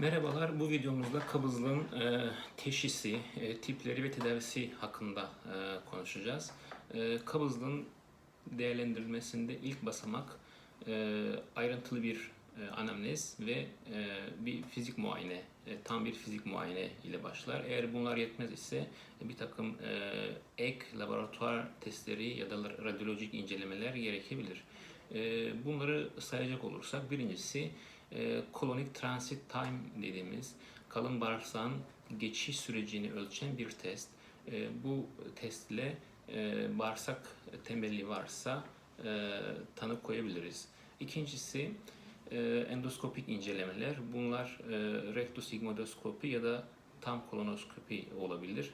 Merhabalar, bu videomuzda kabızlığın e, teşhisi, e, tipleri ve tedavisi hakkında e, konuşacağız. E, kabızlığın değerlendirilmesinde ilk basamak e, ayrıntılı bir e, anamnez ve e, bir fizik muayene, e, tam bir fizik muayene ile başlar. Eğer bunlar yetmez ise e, bir takım ek laboratuvar testleri ya da radyolojik incelemeler gerekebilir. Bunları sayacak olursak birincisi e, kolonik transit time dediğimiz kalın bağırsağın geçiş sürecini ölçen bir test. Bu test ile bağırsak temelli varsa e, tanı koyabiliriz. İkincisi endoskopik incelemeler. Bunlar e, rektosigmoidoskopi ya da tam kolonoskopi olabilir.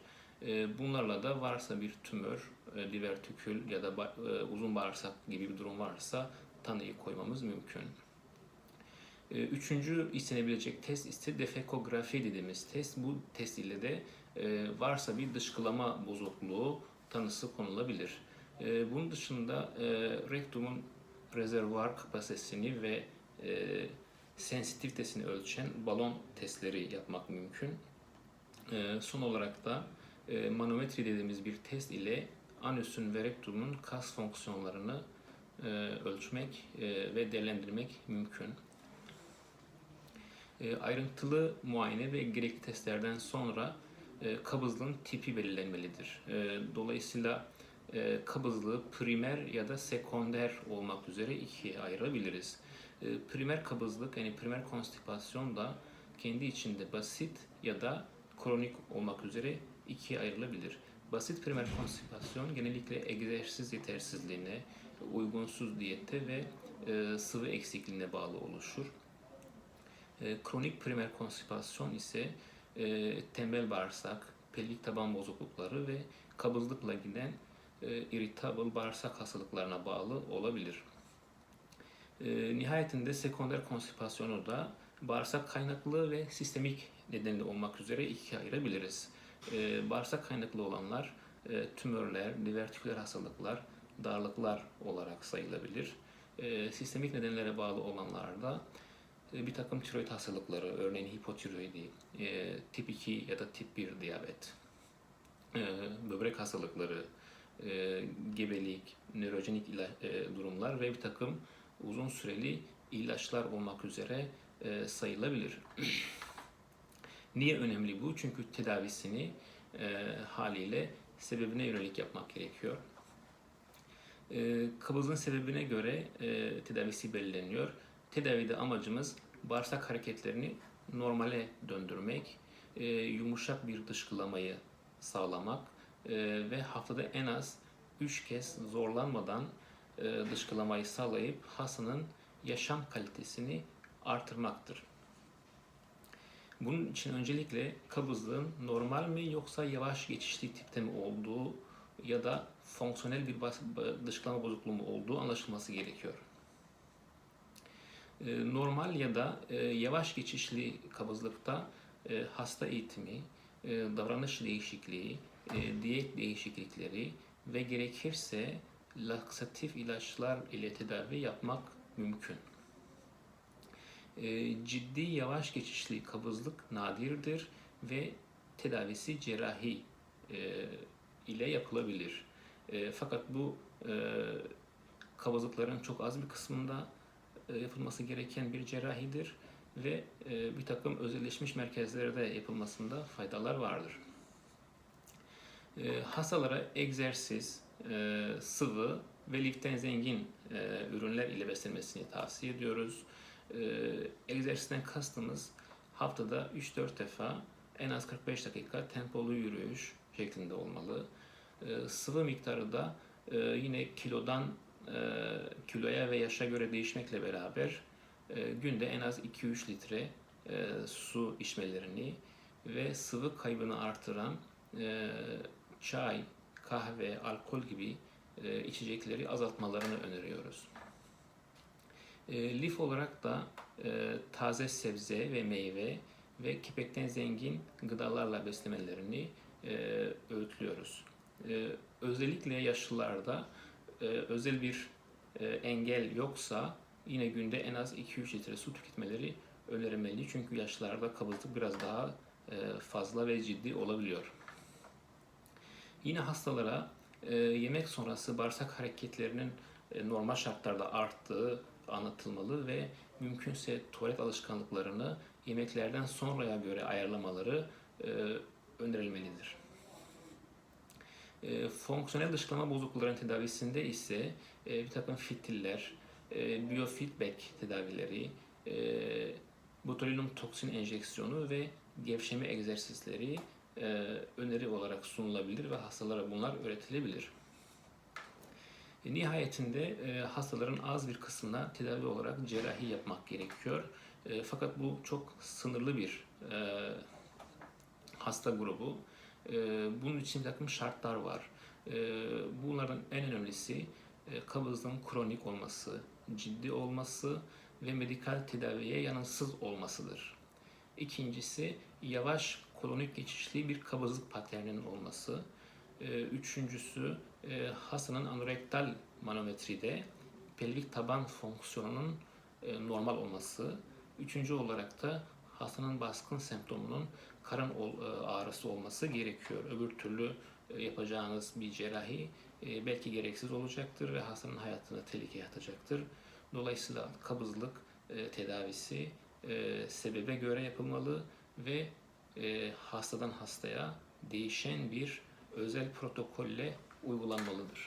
E, bunlarla da varsa bir tümör, e, divertikül ya da e, uzun bağırsak gibi bir durum varsa tanıyı koymamız mümkün. E, Üçüncü istenebilecek test ise defekografi dediğimiz test. Bu test ile de e, varsa bir dışkılama bozukluğu tanısı konulabilir. E, Bunun dışında e, rektumun rezervuar kapasitesini ve e, sensitivitesini ölçen balon testleri yapmak mümkün. E, Son olarak da e, manometri dediğimiz bir test ile anüsün ve rektumun kas fonksiyonlarını e, ölçmek e, ve değerlendirmek mümkün. E, ayrıntılı muayene ve gerekli testlerden sonra e, kabızlığın tipi belirlenmelidir. E, dolayısıyla e, kabızlığı primer ya da sekonder olmak üzere ikiye ayırabiliriz. E, primer kabızlık yani primer konstipasyon da kendi içinde basit ya da kronik olmak üzere ikiye ayrılabilir. Basit primer konstipasyon genellikle egzersiz yetersizliğine, uygunsuz diyete ve e, sıvı eksikliğine bağlı oluşur. Kronik primer konstipasyon ise e, tembel bağırsak, pelvik taban bozuklukları ve kabızlıkla giden e, irritable bağırsak hastalıklarına bağlı olabilir. E, nihayetinde sekonder konstipasyonu da bağırsak kaynaklı ve sistemik nedenli olmak üzere ikiye ayırabiliriz. E, bağırsak kaynaklı olanlar e, tümörler, divertiküler hastalıklar, darlıklar olarak sayılabilir. Sistemik nedenlere bağlı olanlar da e, bir takım tiroid hastalıkları, örneğin hipotiroidi, tip 2 ya da tip 1 diyabet, böbrek hastalıkları, e, gebelik, nörojenik ila- e, durumlar ve bir takım uzun süreli ilaçlar olmak üzere e, sayılabilir. Niye önemli bu? Çünkü tedavisini e, haliyle sebebine yönelik yapmak gerekiyor. E, kabızlığın sebebine göre e, tedavisi belirleniyor. Tedavide amacımız bağırsak hareketlerini normale döndürmek, e, yumuşak bir dışkılamayı sağlamak e, ve haftada en az 3 kez zorlanmadan e, dışkılamayı sağlayıp hastanın yaşam kalitesini artırmaktır. Bunun için öncelikle kabızlığın normal mi yoksa yavaş geçişli tipte mi olduğu ya da fonksiyonel bir dışkılama bozukluğu mu olduğu anlaşılması gerekiyor. E, normal ya da e, yavaş geçişli kabızlıkta e, hasta eğitimi, davranış değişikliği, e, diyet değişiklikleri ve gerekirse laksatif ilaçlar ile tedavi yapmak mümkün. E, ciddi yavaş geçişli kabızlık nadirdir ve tedavisi cerrahi e, ile yapılabilir. Fakat bu kabızlıkların çok az bir kısmında yapılması gereken bir cerrahidir ve bir takım özelleşmiş merkezlerde yapılmasında faydalar vardır. E, Hastalara egzersiz, sıvı ve liften zengin e, ürünler ile beslenmesini tavsiye ediyoruz. E, Egzersizden kastımız haftada 3-4 defa en az 45 dakika tempolu yürüyüş şeklinde olmalı. E, Sıvı miktarı da e, yine kilodan e, kiloya ve yaşa göre değişmekle beraber günde en az 2-3 litre su içmelerini ve sıvı kaybını artıran çay, kahve, alkol gibi e, içecekleri azaltmalarını öneriyoruz. E, lif olarak da e, taze sebze ve meyve ve kepekten zengin gıdalarla beslemelerini e, öğütlüyoruz. E, özellikle yaşlılarda e, özel bir e, engel yoksa yine günde en az 2-3 litre su tüketmeleri önerilmeli. Çünkü yaşlarda kabızlık biraz daha e, fazla ve ciddi olabiliyor. Yine hastalara e, yemek sonrası bağırsak hareketlerinin e, normal şartlarda arttığı anlatılmalı ve mümkünse tuvalet alışkanlıklarını yemeklerden sonraya göre ayarlamaları e, önerilmelidir. E, fonksiyonel dışkılama bozukluklarının tedavisinde ise e, bir takım fitiller, e, biofeedback tedavileri, e, botulinum toksin enjeksiyonu ve gevşeme egzersizleri e, öneri olarak sunulabilir ve hastalara bunlar öğretilebilir. E, nihayetinde e, hastaların az bir kısmına tedavi olarak cerrahi yapmak gerekiyor. E, fakat bu çok sınırlı bir e, hasta grubu. E, bunun için bir takım şartlar var. E, bunların en önemlisi e, kabızlığın kronik olması, ciddi olması ve medikal tedaviye yanıtsız olmasıdır. İkincisi yavaş kolonik geçişli bir kabızlık paterninin olması. E, Üçüncüsü e, hastanın anorektal manometride pelvik taban fonksiyonunun e, normal olması. Üçüncü olarak da hastanın baskın semptomunun karın e, ağrısı olması gerekiyor. Öbür türlü yapacağınız bir cerrahi belki gereksiz olacaktır ve hastanın hayatını tehlikeye atacaktır. Dolayısıyla kabızlık tedavisi sebebe göre yapılmalı ve e, hastadan hastaya değişen bir özel protokolle uygulanmalıdır.